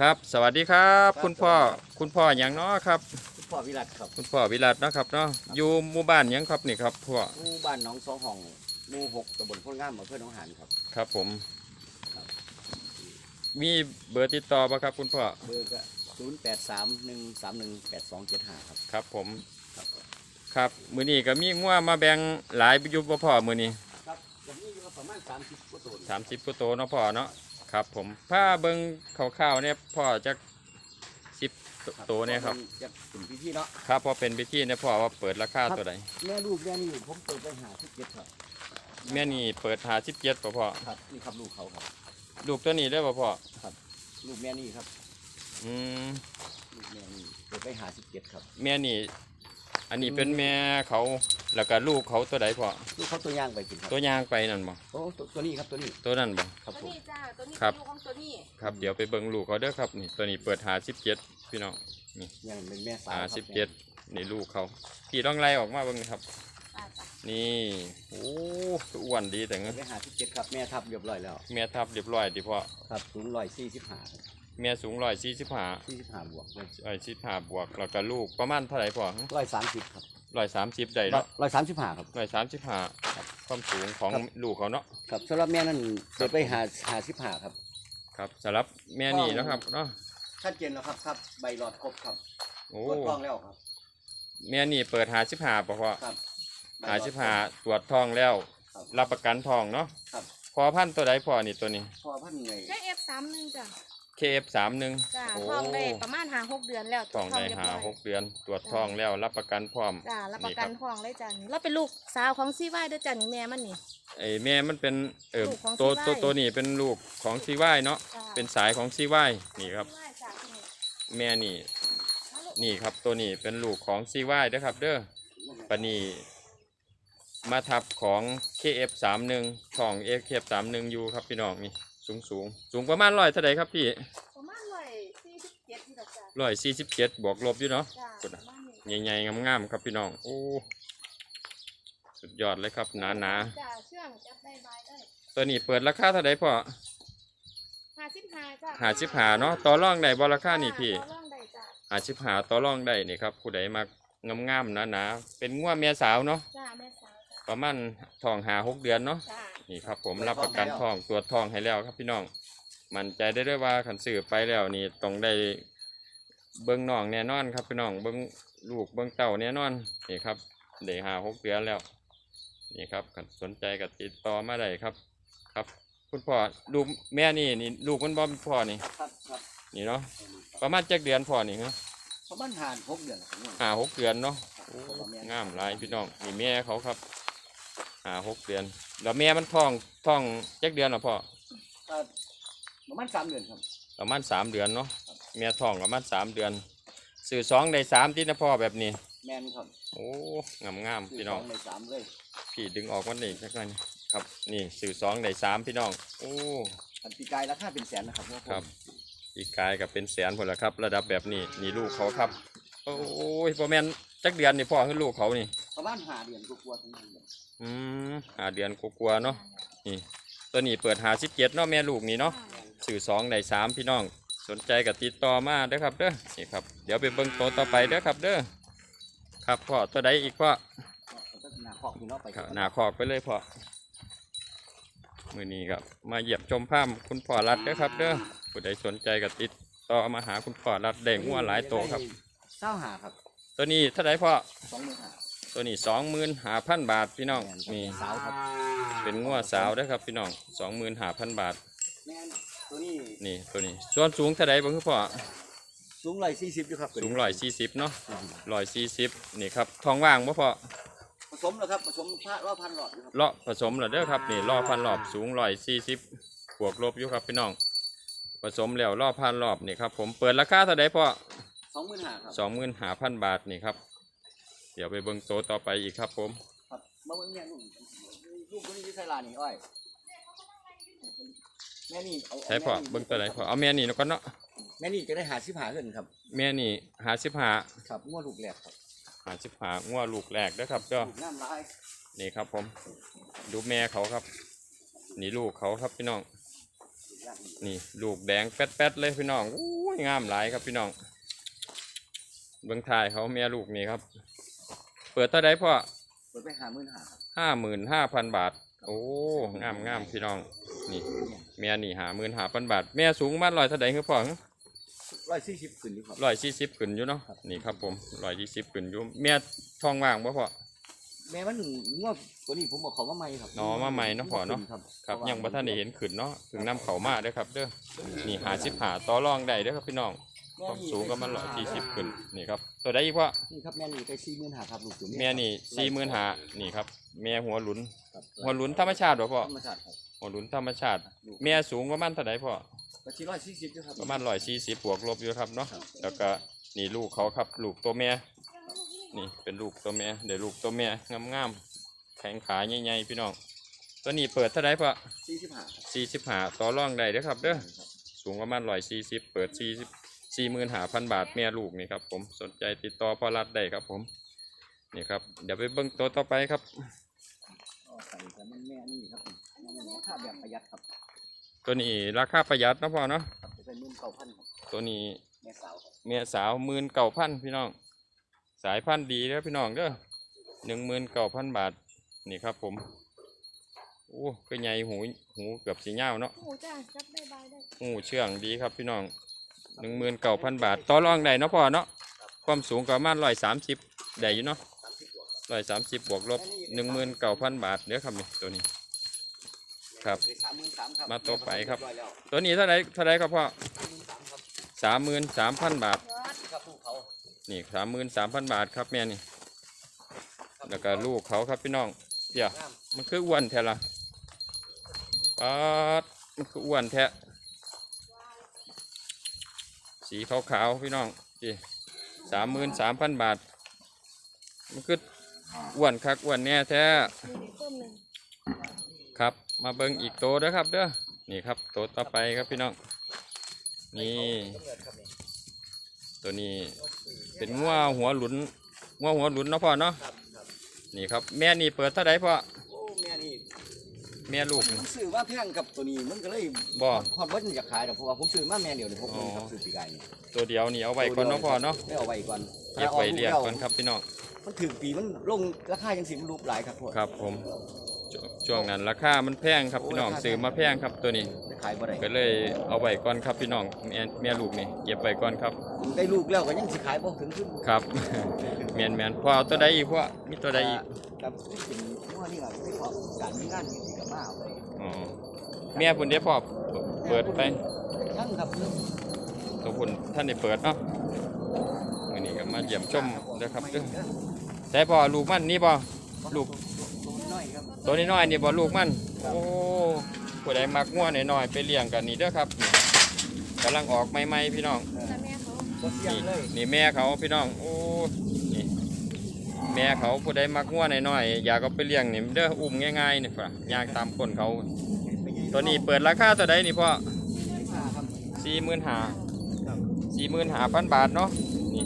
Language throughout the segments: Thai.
ครับ สวัสดีครับ คุณพ่อคุณพ่ออย่างเนาะครับ คุณพ่อวิรัตครับคุณพ่อวิรัตเนาะครับเนาะอยู่หมู่บ้านหยังครับนี่ครับพ่อผู้บ้านหน้องสองห้องหมู่หกตำบลโพนงามอำเภอหนองหานครับ ครับผม ครับ มีเบอร์ติดต่อบ่ครับ คุณพ่อเบอร์ก็ศูนย์แปดสามหนึ่งสามหนึ่งแปดสองเจ็ดห้าครับครับ ผมครับครับมื้อนี้ก็มีงัวมาแบ่งหลายอยู่บ่พ่อมื้อนี้ครับผมนี่อยู่กับประมาณสามสิบกว่าตัว30กว่าโตวเนาะพ่อเนาะ ครับผมถ้าเบิ่งคร่าวๆเนี่ยพ่อจัก10โตวเนี่ยครับจะถึงพี่ที่เนาะครับพอเป็นพิธีเนี่ยพ่อว่าเปิดราคาตัวใดแม่ลูกแม่นี่ผมเปิดไปหาที่เจ็ดครับแม่นี่เปิด57บ่พ่อครับนี่ครับลูกเขาครับ ลูกตัวนี้ได้บ่พ่อลูกแม่นี่ครับ อืมลูกแม่นี่เปิดไปหาสิบเจ็ดครับ แม่นี่ อันนี้เป็นแม่เขาแล้วก็ลูกเขาตัวใดพ่อลูกเขาตัวย่างไปกินครับตัวยางไปนั่นบ่โอ้ตัวตัวนี้ครับตัวนี้ตัวนั่นบ่ครับตัวผม นี้จ้า ตัวนี้ครับเป็นลูกของตัวนี้ ครับเดี๋ยวไปเบิ่งลูกเขาเด้อครับนี่ตัวนี้เปิดหาสิบเจ็ดพี่น้องยังเป็นแม่สาวหาครับสิบเจ็ดนี่ลูกเขาพี่ต้องไล่ออกมาเบิ่งครับจ้าจ้านี่โอ้คืออ้วนดีแต่เปิเงี้ดไปหาสิบเจ็ดครับแม่ทับเรียบร้อยแล้วแม่ทับเรียบร้อยดิพ่อครับสูงร้อยสี่สิบห้า แม่สูงร้อยสี่สิบห้าสี่สิบห้าบวกร้อยสิบห้าบวกแล้วก็ลูกประมาณเท่าไหร่พ่อร้อยสามสิบครับร้อยสามสิบได้เนาะร้อยสามสิบห้าครับร้อยสามสิบห้าความสูงของครับลูกเขาเนาะครับสำหรับแม่นั่นครัเปิบดไปหาหาสิบห้าครับ ครับสำหรับแม่นี่นะครับเนาะชัดเจนแล้วครับครับใบหลอดครบครับโอ้ตรวจท้องแล้วครับ แม่นี่เปิดหาสิบห้าป่ะพ่อครับใบหาลอดสิบห้าตรวจทองแล้วครับรับประกันทองเนาะครับพอพันธุ์ตัวใดพอนี่ตัวนี้พอพันไงใช้เอฟสามหนึ่งจ้า KF สามหนึ่งจ้าโอ้ทองได้ประมาณหาหกเดือนแล้วทองได้เรียบหาร้อยหกเดือน ตรวจทองแล้วรับประกันพร้อมจ้ารับประกันนี่ทองเลยจ้าเราเป็นลูกสาวของซีไว้ด้วยจ้านี่แม่มันนี่ ไอ้แม่มันเป็นเออลูกของตัว CY ตัวตัวนี้เป็นลูกของซีวเนาะจ้าเป็นสายของซีวนี่ครับซีไว้จ้าที่นี่แม่นี่ เอาลูกนี่ครับตัวนี้เป็นลูกของซีวเด้อครับ เด้อปานนี่มาทับของ KF สามหนึ่งทอง KF สามหนึ่งอยู่ครับพี่น้องนี่ สูงสูงสูงประมาณร้อยเท่าไรครับพี่ประมาณร้อยสี่สิบเจ็ดที่ดอกจ้าร้อยสี่สิบเจ็ดบวกลบอยู่เนาะจ้าสุดปอะระมาณนี้ใหญ่ๆงามๆครับพี่น้องโอ้สุดยอดเลยครับหนาหนาจ้าเชื่องจับได้ใบได้ๆตัวนี้เปิดราคาเท่าไรพ่อห้าสิบห้าจ้าหาชิบหาเนาะต่อรองได้บ่ราคานี่พี่จ้าต่อรองได้จ้าหาชิบหาต่อรองได้นี่ครับผู้ใดมางามๆหนาๆเป็นง่วเมียสาวเนาะจ้าแม่สาวจ้า ประมาณทองหาหกเดือนเนาะจ้านี่ครับผมรับประกันทองตรวจทองให้แล้วครับพี่น้อง มั่นใจได้ด้วยว่าขันสื่อไปแล้วนี่ต้องได้เบิ้งน้องแน่นอนครับพี่น้องเบิ้งลูกเบิ้งเต่าแน่นอนนี่ครับได้หาหกเดือนแล้วนี่ครับคันสนใจก็ติดต่อมาได้ครับ ครับ คุณพ่อลูกแม่นี่นี่ลูกมันบ่เป็นพ่อนี่ครับครับนี่เนาะประมาณเจ็ดเดือนพ่อนี่ฮะประมาณหานหกเดือนครับหาหกเดือนเนาะโอ้งามหลายพี่น้องนี่แม่เขาครับ หาหกเดือน แล้วแม่มันท้องท้องเจ็ดเดือนเหรอพ่อเอ่อประมาณสามเดือนครับประมาณสามเดือนเนาะเมียท้องประมาณสามเดือนสื่อสองได้สามที่นะพ่อแบบนี้ แมนครับโอ้งามงามๆพี่น้องสในสามเลยพี่ดึงออกวันนี้สักหน่อยครับ นี่สื่อสองได้สามพี่น้อง โอ้ อันปีกายราคาเป็นแสนนะครับครับ อีกกายกับเป็นแสนผลละครับ ระดับแบบนี้นี่ลูกเขาครับ โอ้ยพ่อแม่นจักเดือนนี่พ่อคือลูกเขานี่ ประมาณหาเดือนกลัวาๆถึงเดือน อืมหาเดือนกลัวาๆเนาะนี่ตัวนี้เปิดหาสิบเจ็ดเนาะแม่ลูกนี่เนาะสื่อสองได้สามพี่น้อง สนใจกับติดต่อมาเด้อครับเด้อนี่ครับเดี๋ยวไปเบิ่งตัวต่อไปเด้อครับเด้อครับพ่อตัวใดอีกพ่อก็หนาขอบพี่เนาะไปครับหนาขอกไปเลยพ่อมือนี้ครับมาเหยียบชมภาพคุณพ่อรัดเด้อครับเด้อผู้ใดสนใจกับติดต่อมาหาคุณพ่อรัดแดงหัวหลายโตวครับเศร้าหาครับ ตัวนี้เท่าไรพ่อสองหมื่นหา ตัวนี้สองหมื่นหาพันบาทพี่น้องแม่นี่สาวครับเป็นงัวสาวเด้อครับพี่น้องสองหมื่นหาพันบาทแม่นตัวนี้นี่ตัวนี้ส่วนสูงเท่าไรบ้างคือพ่อสูงร้อยสี่สิบอยู่ครับสูงร้อยสี่สิบเนาะร้อยสี่สิบนี่ครับทองว่างบ่พ่อผสมแล้วครับผสมพระรอบพันหลอดอยู่ครับเลาะผสมแล้วเด้อครับนี่ล่อพันรอบสูงร้อยสี่สิบบวกลบอยู่ครับพี่น้อง ผสมแล้วล่อพันรอบนี่ครับผมเปิดราคาเท่าไดพ่อสองหมื่นหาครับสองหมื่นหาพันบาทนี่ครับเดี๋ยวไปเบิ่งโตวต่อไปอีกครับผมครับมาเบิ่งเนี่ยลูกลูกคนนี้ที่ไซลานี่อ้อยแม่นี่เอาาใช่พ่อแม่นี่เบิ่งตัวไหนพ่อเอาแม่นี่ก่อนเนาะแม่นี่จะได้หาสิบหาเงินครับ แม่นี่หาสิบหาครับงวดลูกแรกครับหาสิบหางัวลูกแรกเด้อครับเจ้าลูกน้ำลายนี่ครับผม ดูแม่เขาครับ นี่ลูกเขาครับพี่น้องลนี่ลูกแดงแป๊ดๆเลยพี่น้องอู้ยงามหลายครับพี่น้องเบื้องท้ายเขาแม่ลูกนี่ครับเปิดเท่าไดพ่อเปิดไปหาหมื่นหาครับห้าหมื่นห้าพันบาท โอ้งามงามพี่น้อง นี่เนี่ยแม่นี่หาหมื่นหาพันบาท แม่สูงมาร้อยเท่าไดคือพ่อร้อยสี่สิบขึ้นดีครับร้อยสี่สิบขึ้นอยู่เนาะครับนี่ครับผมร้อยยี่สิบขึ้นอยู่แม่ท้องว่างบ่พ่อแม่มันงวดตัวนี้ผมบอกเขาว่าไม่ครับอ๋อมาใหม่เนาะพ่อเนาะครับครับยังบ่ทันได้เห็นขึ้นเนาะถึงนำเขามาเด้อครับเด้อนี่หาสิบหาต่อรองได้เด้อครับพี่น้อง ความสูงก็มันร้อยสี่สิบขึ้นนี่ครับ ตัวใดอีกพ่อนี่ครับแม่นี่ไปสี่หมื่นหาครับลูกตัวแม่นี่สี่หมื่นหานี่ครับ แม่หัวหลุน ครับหัวหลุนธรรมชาติบ่พ่อธรรมชาติครับหัวหลุนธรรมชาติ แม่สูงประมาณเท่าไดพ่อก็สี่ร้อยสี่สิบอยู่ครับประมาณร้อยสี่สิบบวกลบอยู่ครับเนาะครับแล้วก็นี่ลูกเขาครับ ลูกตัวแม่นี่เป็นลูกตัวแม่เดี๋ยวลูกตัวแม่งามๆแข็งขาใหญ่ๆพี่น้องตัวนี้เปิดเท่าไรพ่อสี่สิบห้าครับสี่สิบหาต่อรองได้เด้อครับเด้อสูงประมาณร้อยสี่สิบเปิดสี่สิบ สี่หมื่นหาพันบาทแม่ลูกนี่ครับผมสนใจติดต่อพอรัดได้ครับผมนี่ครับเดี๋ยวไปเบิ้งตัวต่อไปครับอ๋อใส่แต่มันแม่นี่ครับแม่นี่ราคาแบบประหยัดครับตัวนี้ราคาประหยัดนะพ่อเนาะครับจะเป็นหมื่นเก้าพันครับตัวนี้แม่สาวครับเมียสาวหมื่นเก้าพันพี่น้อง สายพันธุ์ดีเด้อพี่น้องเด้อหนึ่งหมื่นเก้าพันบาทนี่ครับผมโอ้ก็ใหญ่หูหูเกือบสีเงาวเนาะโอ้จ้าจับได้บายได้หูเชื่องดีครับพี่น้อง หนึ่งหมื่นเก้าพันบาท ต่อรองได้เนาะพ่อเนาะความสูงก็ประมาณร้อยสามสิบได้อยู่เนาะร้อยสามสิบบวกลบหนึ่งหมื่นเก้าพันบาทเด้อครับนี่ตัวนี้ ครับ สามหมื่นสามครับมาต่อไปครับ เยอยแล้วตัวนี้เท่าไรเท่าไรครับพ่อสามหมื่นสามครับสามหมื่นสามพันบาท ครับลูกเขานี่สามหมื่นสามพันบาทครับแม่นี่แล้วก็ลูกเขาครับพี่น้อง เดี๋ยว งามมันคืออ้วนแท้ละปัดมันคืออ้วนแท้ สีขาวๆพี่น้องจีสามหมื่นสามพันบาท มันคืออ้วนคักอ้วนแน่แท้มีเด็กเพิ่มหนึ่งครับ มาเบิ่งอีกโตเด้อครับเด้อนี่ครับโตต่อไปครับพี่น้อง นี่ ตัวนี้เป็นงัวหัวหลุนงัวหัวหลุนเนาะพ่อเนาะนี่ครับแม่นี่เปิดเท่าไดพ่อโอ้แม่นี่ แม่ลูก ผมซื้อว่าแพงกับตัวนี้มันก็เลยบ่ฮอดเบิ้ลอยากขายแต่เพราะว่าผมซื้อมาแม่เดียวเลยผมอ๋อครับซื้อปีกายนี่ตัวเดียวนี่เอาไว้ก่อนเนาะพ่อเนาะไม่เอาไว้ก่อนเก็บไว้เลี้ยงก่อนครับพี่น้องมันถึงปีมันลงราคายังสิมันรูปหลายครับพ่อครับผมช่วงช่วงนั้นราคามันแพงครับพี่น้องซื้อมาแพงครับตัวนี้ ได้ขายบ่ได้ก็เลยเอาไว้ก่อนครับพี่น้องแม่แม่ลูกนี่เก็บไว้ก่อนครับได้ลูกแล้วก็ยังสิขายบ่ถึงขึ้นครับ แมนแมนพ่อเอาตัวใดอีกพ่อมีตัวใดอีกกับที่เป็นว่านี่ล่ะไม่ขอการมีงานมีสิกับ มาเอาไว้อ๋อแม่พุ่นเด้พ่อเปิดไปยังครับตัวพุ่นท่านได้เปิดเนาะวันนี้ก็มาเยี่ยมชมนะครับเด้อใช่พ่อลูกมันนี่บ่ลูกตัวน้อยครับตัวน้อยๆนี่บ่ลูกมันโอ้ผู้ใดมักงัวน้อยๆไปเลี้ยงกันนี่เด้อครับนี่กำลังออกใหม่ๆพี่น้องแต่แม่เขาบ่เสี่ยงนี่เลยนี่แม่เขาพี่น้องโอ้นี่แม่เขาผู้ใดมักงัวน้อยๆอยากเอาไปเลี้ยงนี่เด้ออุ้มง่ายๆนี่ฝรั่งย่างตามคนเขาตัวนี้เปิดราคาตัวใดนี่พ่อสี่หมื่นหาสี่หมื่นหาพันบาทเนาะนี่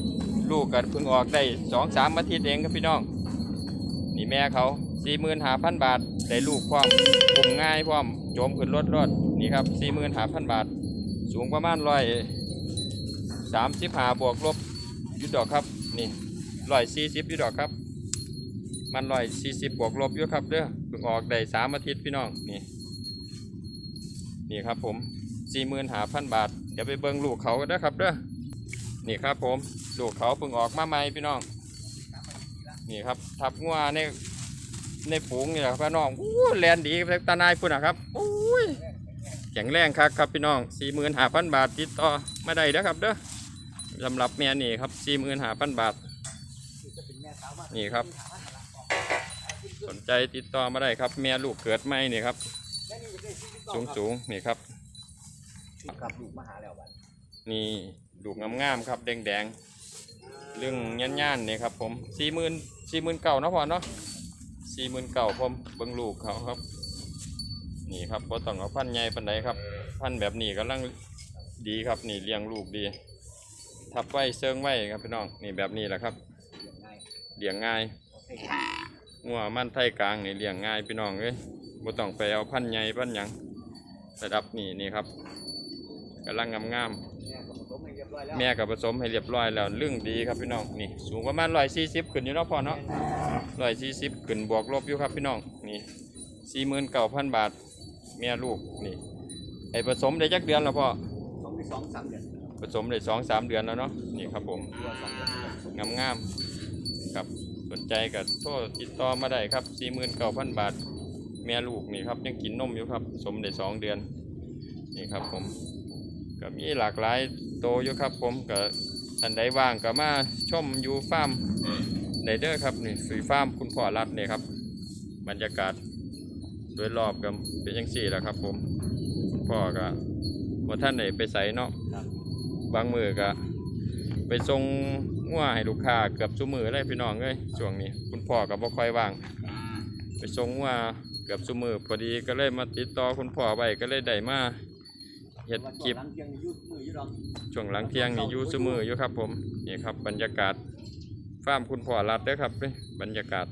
ลูกก็เพิ่งออกได้สองสามอาทิตย์เองครับพี่น้อง นี่แม่เขาสี่หมื่นหาพันบาทได้ลูกพร้อมอุ้มง่ายพร้อมโจมขึ้นรถรถนี่ครับสี่หมื่นหาพันบาท สูงประมาณร้อยสามสิบหาบวกลบยุดดอกครับนี่ ร้อยสี่สิบยุดดอกครับ มันร้อยสี่สิบบวกลบอยู่ครับเด้อเพิ่งออกได้สามอาทิตย์พี่น้องนี่นี่ครับผมสี่หมื่นห้าพันบาท เดี๋ยวไปเบิ่งลูกเขากันเด้อครับเด้อนี่ครับผมลูกเขาเพิ่งออกมาใหม่พี่น้อง นี่ครับทับงัวในในฝูงนี่แหละพี่น้องอู้แลนดีตาหนายพุ่นนะครับอู้ยแข็งแรงครับครับพี่น้องสี่หมื่นห้าพันบาทติดต่อมาได้เด้อครับเด้อสำหรับแม่นี่ครับสี่หมื่นห้าพันบาท นี่ครับ สนใจติดต่อมาได้ครับ แม่ลูกเกิดใหม่นี่ครับ สูงสูงนี่ครับครับลูกมาหาแล้วบัดนี่ลูกงามๆครับ แดงๆเรื่องย่านๆนี่ครับผมสี่หมื่นสี่หมื่นเก่าเนาะพ่อเนาะสี่หมื่นเก่าผมเบิ่งลูกเขาครับ นี่ครับบ่ต้องเอาพันใหญ่ปานใดครับ พันแบบนี้กำลังดีครับ นี่เลี้ยงลูกดี ทับไว้เซิงไว้ครับพี่น้องนี่แบบนี้แหละครับ เลี้ยงง่ายเลี้ยงง่ายงัวมันไทยกลางนี่เลี้ยงง่ายพี่น้องเอ้ยบ่ต้องไปเอาพันธุ์ใหญ่พันธุ์หยังระดับนี่นี่ครับกำลังงามแม่ก็ผสมให้เรียบร้อยแล้วๆแม่กับผสมให้เรียบร้อยแล้วลึ่งดีครับพี่น้องนี่สูงประมาณร้อยสี่สิบขึ้นอยู่เนาะพ่อเนาะร้อยสี่สิบขึ้นบวกลบอยู่ครับพี่น้องนี่สี่หมื่นเก้าพันบาทแม่ลูกนี่ไอผสมได้จักเดือนแล้วพ่อสองที่สองสามเดือนผสมได้สองสามเดือนแล้วเนาะนี่ครับผมตัวสองเดือนงามงามๆ ครับสนใจกับโทรติดต่อมาได้ครับสี่หมื่นเก้าพันบาท แม่ลูกนี่ครับยังกินนมอยู่ครับ สมได้สองเดือนนี่ครับผมก็มีหลากหลายโตวอยู่ครับ ผมก็ท่านใดว่างก็มาชมอยู่ฟาร์มไดเดอร์ครับนี่สุยฟาร์มคุณพ่อรัดเนี่ยครับ บรรยากาศโดยรอบก็เป็นยังสี่แหละครับ ผมคุณพ่อก็ว่าท่านไหนไปใส่เนาะครับบางมือก็ไปส่ง งัวให้ลูกค้าเกือบซุมือเลยพี่น้องเอ้ยช่วงนี้ คุณพ่อก็บ่ค่อยว่าง ไปส่งงัวเกือบซุมือพอดีก็เลยมาติดต่อคุณพ่อไว้ก็เลยได้มาเฮ็ดคลิปหลังเที่ยงนี่ยืดมือยืดรองช่วงหลังเที่ยงนี่อยู่ซุมืออยู่ครับ ผมนี่ครับ บรรยากาศฟาร์มคุณพ่อรัดเด้อครับเด้อบรรยากาศ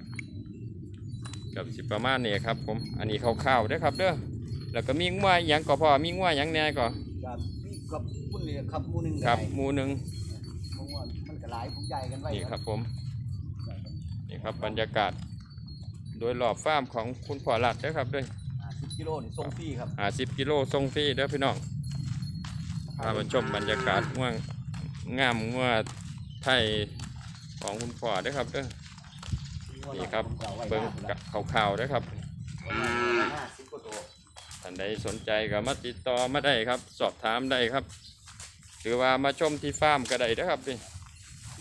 กับสิประมาณนี้ครับ ผมอันนี้คร่าวๆเด้อครับเด้อแล้วก็มีงัวหยังก็พอมีงัวหยังแหน่ก็กับนี่กับพุ่นนี่ครับหมูหนึ่งครับได้หมูหนึง หลายผู้ใหญ่กันไว้นี่ครับผม นี่ครับบรรยากาศ โดยรอบฟาร์มของคุณพ่อรัดเด้อครับด้วยสิบกิโลนี่ส่งฟรีครับหาสิบกิโลส่งฟรีเด้อพี่น้องพามาชมบรรยากาศง่วงงามง่วไทยของคุณพ่อเด้อครับเด้อนี่ครับเบิ้งกะข่าวๆเด้อครับห้าสิบกว่าตัวท่านใดสนใจก็มาติดต่อมาได้ครับ สอบถามได้ครับ หรือว่ามาชมที่ฟาร์มก็ได้เด้อครับนี่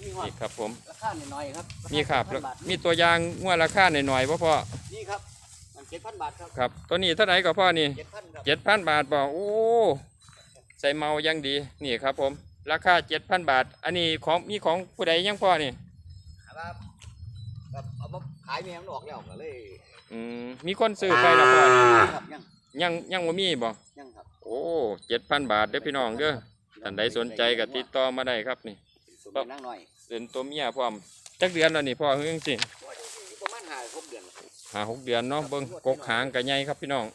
นี่ฮอดนี่ครับผม ราคาหน่อยๆครับมีครับ7,000แล้วบาทมีตัวอย่างง่วราคาหน่อยๆพ่อพ่อนี่ครับมันเจ็ดพันบาทครับครับ ตัวนี้เท่าไหร่ก็พ่อนี่เจ็ดพันครับเจ็ดพันบาทบอกโอ้ใส่เมายังดีนี่ครับผม ราคาเจ็ดพันบาท อันนี้ของมีของผู้ใดยังพ่อนี่ครับครับเอามาขายแมวมันออกแล้วก็เลยอืมมีคนซื้อไปแล้วพ่อนี่ครับยังยังยังบ่มีบ่ยังครับ โอ้เจ็ดพันบาทเด้อพี่น้องเด้อท่านใดสนใจก็ติดต่อมาได้ครับนี่ สมเป็นนางน้อยเป็นตัวเมียพร้อมจักเดือนแล้วนี่พ่อเฮ้ยสิว่าอยู่ที่ประมาณห้าหกเดือนครับหาหกเดือนเนาะเบิ่งกกหางก็ใหญ่ครับพี่น้อง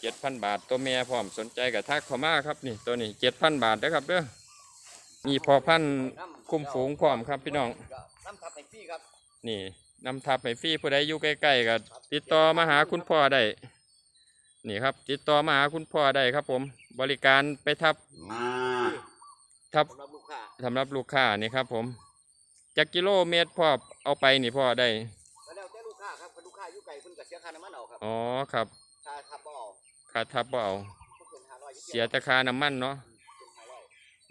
เจ็ดพันบาทตัวเมียพร้อมสนใจก็ทักเข้ามาครับนี่ตัวนี้เจ็ดพันบาทเด้อครับเด้อมีพอพันธุ์คุ้มฝูงพร้อมครับพี่น้องน้ำทับให้ฟรีครับนี่นำทับให้ฟรีผู้ใดอยู่ใกล้ๆก็ติดต่อมาหาคุณพ่อได้นี่ครับ ติดต่อมาหาคุณพ่อได้ครับ ผม บริการไปทับทับ สำหรับลูกค้าสำหรับลูกค้านี่ครับ ผมจากกิโลเมตรพ่อเอาไปนี่พ่อได้แล้วแล้วแต่ลูกค้าครับถ้าลูกค้าอยู่ไกลเพิ่นก็เสียค่าน้ำมันเอาครับอ๋อครับค่าทับบ่เอาค่าทับบ่เอาก็เกินห้าร้อยเสียแต่ค่าน้ำมันเนาะเป็นห้าร้อย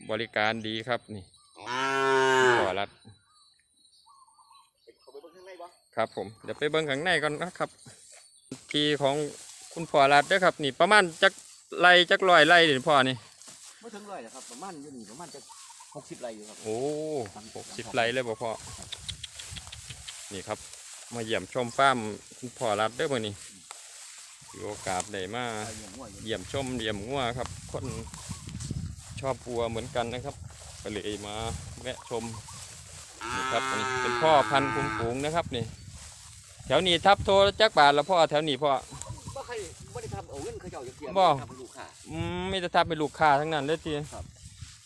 บริการดีครับนี่พ่อรัดไปเข้าไปเบิ่งข้างในบ่ครับ ผมเดี๋ยวไปเบิ่งข้างในก่อนนะครับ ทีของคุณพ่อรัดเด้อครับ นี่ประมาณจักไรจักร้อยไรนี่พ่อนี่ไม่ถึงร้อยนะครับประมาณอยู่นี่ประมาณจะ หกสิบไร่อยู่ครับ โอ้หกสิบไร่เลยบ่พ่อ นี่ครับ มาเยี่ยมชมฟาร์มคุณพ่อรัดเด้อมื้อนี้ถือโอกาสได้มาไร่อย่างหัวอยู่เยี่ยมชมเยี่ยมงัวครับ คนชอบวัวเหมือนกันนะครับก็เลยมาแวะชมนี่ครับอันนี้เป็นพ่อพันธุ์คุ้มฝูงนะครับนี่ แถวนี้ทับโทรจักบาทละพ่อแถวนี้พ่อบ่เคยบ่ได้ทำเอาเงินเขาเจ้าจะเกี่ยวบ่ทำให้ลูกค้าอืมมีแต่ทับเป็นลูกค้าทั้งนั้นเลยทีครับ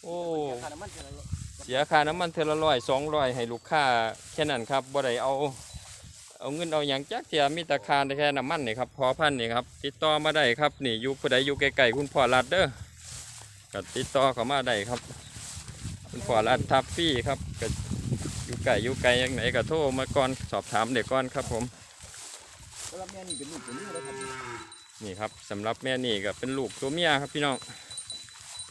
โอ้เสียค่าน้ำมันเท่านั้นเสียค่าน้ำมันเทอละร้อยสองร้อยให้ลูกค้าแค่นั้นครับบ่ได้เอา เอาเงินเอาอย่างจักเทียมีแต่ค่าแต่แค่น้ำมันนี่ครับพอพันนี่ครับติดต่อมาได้ครับนี่อยู่ผู้ใดอยู่ไกลๆคุณพ่อรัดเด้อก็ติดต่อเข้ามาได้ครับ คุณพ่อรัดทับฟรี่ครับก็อยู่ไกลอยู่ไกลอย่างไหนก็โทรมาก่อนสอบถามเด็กก่อนครับผมแล้วแม่นี่เป็นลูกเป็นนี่แล้วครับนี่ครับสำหรับแม่นี่ก็เป็นลูกตัวเมียครับพี่น้อง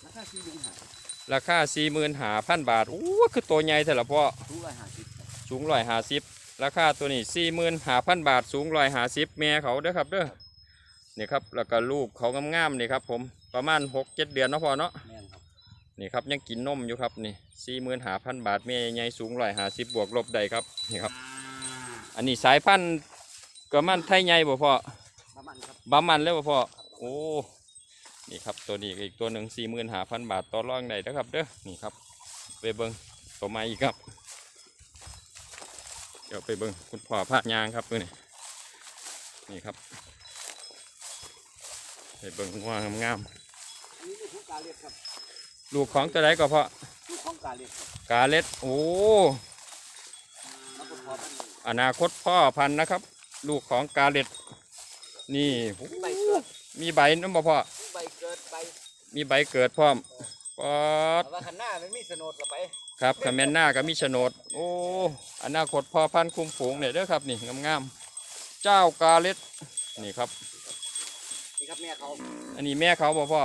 ราคาสี่หมื่นห้า ราคาสี่หมื่นหาพันบาทอู้คือตัวใหญ่แต่ละพ่อทุกร้อยห้าสิบสูงร้อยหาสิบราคาตัวนี้สี่หมื่นหาพันบาท สูงร้อยหาสิบแม่เขาเด้อครับเด้อนี่ครับแล้วก็ลูกเขางามๆนี่ครับ ผมประมาณหกเจ็ดเดือนเนาะพ่อเนาะแม่นครับนี่ครับยังกินนมอยู่ครับนี่สี่หมื่นหาพันบาทแม่ใหญ่สูงร้อยหาสิบบวกลบได้ครับนี่ครับ อันนี้สายพันธุ์ก็มันไทยใหญ่บ่พ่อประมาณครับบามันเลยบ่พ่อโอ้ นี่ครับตัวนี้ก็อีกตัวหนึ่งสี่หมื่นหาพันบาทต่อรองได้นะครับเด้อนี่ครับไปเบิ้งตัวใหม่อีกครับ เดี๋ยวไปเบิ้งคุณพ่อพาดยางครับตัวนี้นี่ครับไปเบิ่งงัวงามอันนี้ลูกของกาเลียดครับๆลูกของตัวใดก็เพาะลูกของกาเลียดครับกาเล็ดโอ้แล้วก็พอมันอนาคตพ่อพันธุ์นะครับ ลูกของกาเล็ดนี่โอ้ใบเกิดมีใบน้ำบ่พ่อใบเกิดใบ มีใบเกิดพร้อมปอดแต่ว่าขันหน้ามันมีสนดละไปครับคาแมนหน้าก็มีโฉนด โอ้อนาคตพ่อพันธุ์คุมฝูงเนี่ยเด้อครับนี่งามๆเจ้ากาเล็ดนี่ครับ นี่ครับแม่เขาอันนี้แม่เขาบ่พ่อ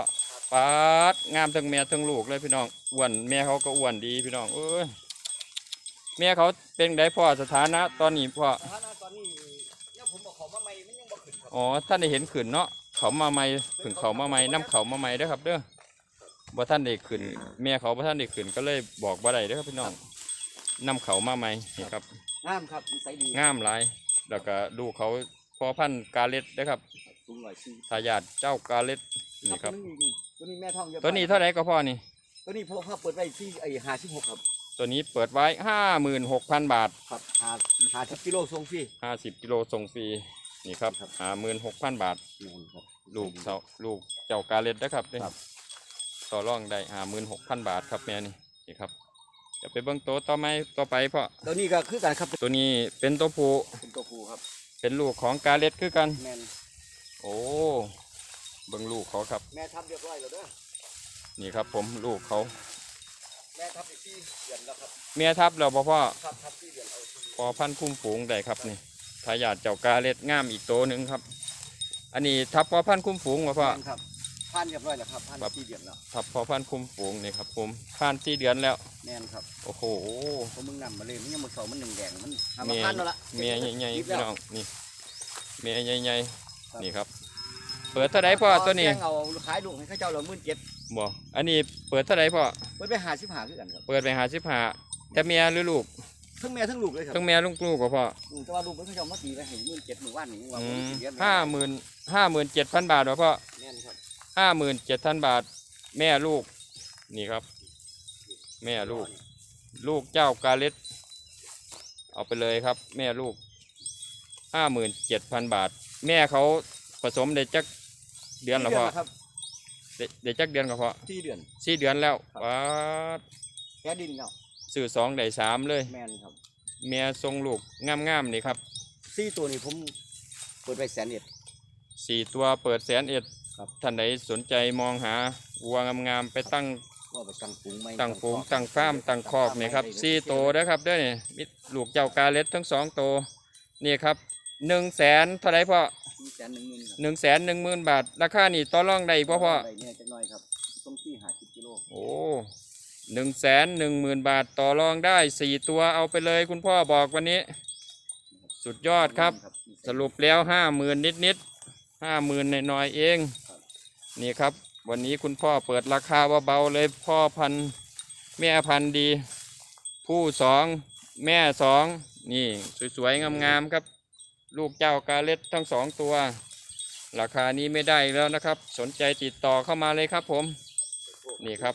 ปาดงามทั้งแม่ทั้งลูกเลยพี่น้องอ้วนแม่เขาก็อ้วนดีพี่น้องเอ้ยแม่เขาเป็นไดพ่อสถานะ ตอนนี้พ่อแต่ถ้าหน้าตอนนี้เนี่ยผมบอกเขามาใหม่มันยังบ่ขึ้นครับอ๋อท่านได้เห็นขึ้นเนาะ เขามาใหม่ขึ้นเขามาใหม่น้ำเขามาใหม่เด้อครับ เด้อบ่ท่านได้ขึ้นแม่เขาบ่ท่านได้ขึ้นก็เลยบอกบ่ได้เด้อครับพี่น้องน้ำเขามาใหม่นี่ครับงามครับนิสัยดีงามหลายแล้วก็ดูเขาพอพันธุ์กาเล็ดเด้อครับสูงหน่อยชีทายาทเจ้ากาเล็ดนี่ครับตัวนี้ตัวนี้แม่ทองเยอะตัวนี้เท่าไหร่ก็พ่อนี่ ตัวนี้พวกเขาเปิดไว้ที่ไอ้ห้าสิบหกครับ ตัวนี้เปิดไว้ห้าหมื่นหกพันบาท ครับห้าห้าสิบกิโลส่งฟรีห้าสิบกิโลส่งฟรีนี่ครับครับห้าหมื่นหกพันบาทนี่ครับ ลูกเสาลูกเจ้ากาเล็ดนะครับนี่ครับต่อรองได้ห้าหมื่นหกพันบาทครับแม่นี่นี่ครับจะไปเบิ้งโตวต่อไหมต่อไปเพราะตัวนี้ก็คือกันครับตัวนี้เป็นตัวผู้เป็นตัวผู้ครับเป็นลูกของกาเล็ดคือกัน แม่นโอ้เบิ้งลูกเขาครับ แม่ทับเรียบร้อยแล้วเด้อนี่ครับ ผมลูกเขาแม่ทับอีกที่เดือนแล้วครับเมียทับแล้วบ่พ่อทับทับที่เดือนเอาที่พอพันธุ์คุ้มฝูงได้ครับนี่ทายาทเจ้ากาเล็ดงามอีกตัวหนึ่งครับ อันนี้ทับพอพันธุ์คุ้มฝูงบ่พ่อแม่นครับพันเรียบร้อยแล้วครับพันครับ ที่เดือนแล้วทับพอพันธุ์คุ้มฝูงนี่ครับผมผ่านที่เดือนแล้วแม่นครับโอ้โห เพราะมึงนำมาเลยมันยังมือสองมันหนึ่งแดงมันทำเมีมายพันแล้วล่ะเมียใหญ่ๆยิบพี่แล้วน้องนี่เมียใหญ่ครับๆนี่ครับ เปิดเท่าไหร่พ่อตัวนี้แจ้งเอาขายลูกให้เข้าเจ้าเราหมื่นเจ็ดบ่อันนี้เปิดเท่าไหร่พ่อเปิดไปหาสิบหาคือกันครับเปิดไปหาสิบห้าแต่เมียหรือลูก ทั้งแม่ทั้งลูกเลยครับทั้งเมียลูกลูกก็พ่ออืมแต่ว่าลูกมันเข้าเจ้ามาตีไปให้หมื่นเจ็ดหมื่นวันนี่ว่าอืผมมสิเลี้ยงห้าหมื่นห้าหมื่นเจ็ดพันบาทวะพ่อแม่นครับห้าหมื่นเจ็ดพันบาท แม่ลูก นี่ครับ แม่ลูก ลูกเจ้ากาเล็ดเอาไปเลยครับ แม่ลูกห้าหมื่นเจ็ดพันบาท แม่เขาผสมได้จักเดือนแล้วพอครับได้ได้จักเดือนก็พอที่เดือน สี่เดือนแล้วครับว้าดแค่ดินแล้ว สื่อสองได้สามเลย แม่นครับแม่ทรงลูกงามๆนี่ครับซี่ตัวนี้ผมเปิดไปแสนเอ็ด สี่ตัวเปิดแสนเอ็ดครับ ท่านใดสนใจมองหาวัวงามๆไปตั้งว่าไปตั้งฝูงไหมตั้งฝูงตั้งฟาร์มตั้งคอกนี่ครับสี่โตวนะครับเด้อนี่มีลูกเจ้ากาเล็ดทั้งสองโตวนี่ครับหนึ่งแสนเท่าไหรพ่อสี่แสนหนึ่งหมื่นครับหนึ่งแสนหนึ่งหมื่นบาท ราคานี่ต่อรองได้อีกพ่อพ่อ ได้เนี่ยจักหน่อยครับต้องที่หาสิบกิโล โอ้ หนึ่งแสนหนึ่งหมื่นบาทต่อรองได้สี่ตัวเอาไปเลยคุณพ่อบอกวันนี้ สุดยอดครับ สรุปแล้วห้าหมื่นนิดนิดห้าหมื่นหน่อยๆเอง นี่ครับ วันนี้คุณพ่อเปิดราคาเบาๆเลยพ่อพันธุ์แม่พันธุ์ดี ผู้สองแม่สองนี่สวยๆงามๆครับ ลูกเจ้ากาเล็ดทั้งสองตัว ราคานี้ไม่ได้แล้วนะครับ สนใจติดต่อเข้ามาเลยครับผม นี่ครับ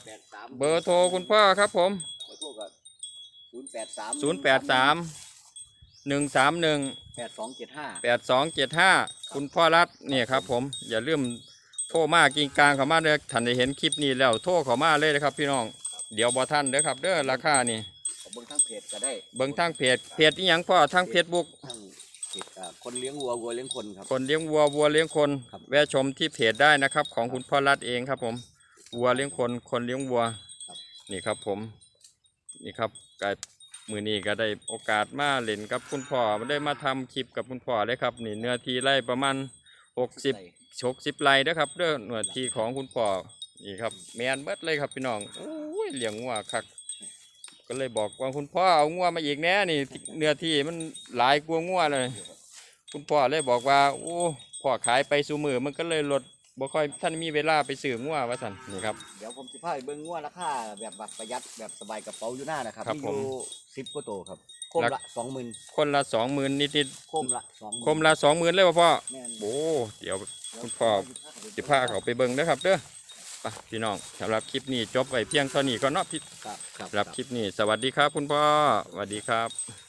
เบอร์โทรคุณพ่อครับผมเบอร์โทรก็ศูนย์แปดสาม0 8 3 1 3 1แปดสองเจ็ดห้าแปดสองเจ็ดห้าคุณพ่อรัฐเนี่ยครับ ผมอย่าลืมโทรมากินกลางเขามาเด้อท่านได้เห็นคลิปนี้แล้วโทรเขามาเลยนะครับ พี่น้องเดี๋ยวบอท่านเด้อครับ เด้อราคานี่เบิ่งทางเพจก็ได้ เบิ่งทางเพจเพจอีหยังพ่อทางเฟซบุ๊กทางเพจอ่าคนเลี้ยงวัววัวเลี้ยงคนครับคนเลี้ยงวัววัวเลี้ยงคนครับแวะชมที่เพจได้นะครับ ของคุณพ่อรัฐเองครับผม วัวเลี้ยงคนคนเลี้ยงวัวครับนี่ครับผม นี่ครับกายมือนี้ก็ได้โอกาสมาเล่นกับคุณพ่อได้มาทำคลิปกับคุณพ่อเลยครับ นี่เนื้อที่ไร่ประมาณหกสิบชกสิบไร่นะครับเด้อหน่วยที่ของคุณพ่อนี่ครับแมนเบิดเลยครับพี่น้องโอ้ยเลี้ยงงัวคักก็เลยบอกว่าคุณพ่อเอางัวมาอีกแน่นี่เนื้อที่มันหลายกว่างัวเลย คุณพ่อเลยบอกว่าโอ้พ่อขายไปสู่มือมันก็เลยลด บ่ค่อยท่านมีเวลาไปซื้องัวว่าสั่นนี่ครับ เดี๋ยวผมจะพาไปเบิ่งงัวราคาแบบแบบประหยัดแบบสบายกระเป๋าอยู่หน้านะครับครับมีอผมยู่สิบกว่าโตวครับโคมรัละก สองหมื่นคนละสองหมื่นนิดโคมละสองหมื่นๆคมละสองหมื่นเลยว่ะพ่อแม่นโอ้เดี๋ยว คุณพ่อ สิพาเขาไปเบิ่งนะครับเด้อไปพี่น้องสำหรับคลิปนี้จบไว้เพียงเท่านี้ก็เนาะพี่ครับครับ สำหรับคลิปนี้สวัสดีครับ คุณพ่อสวัสดีครับ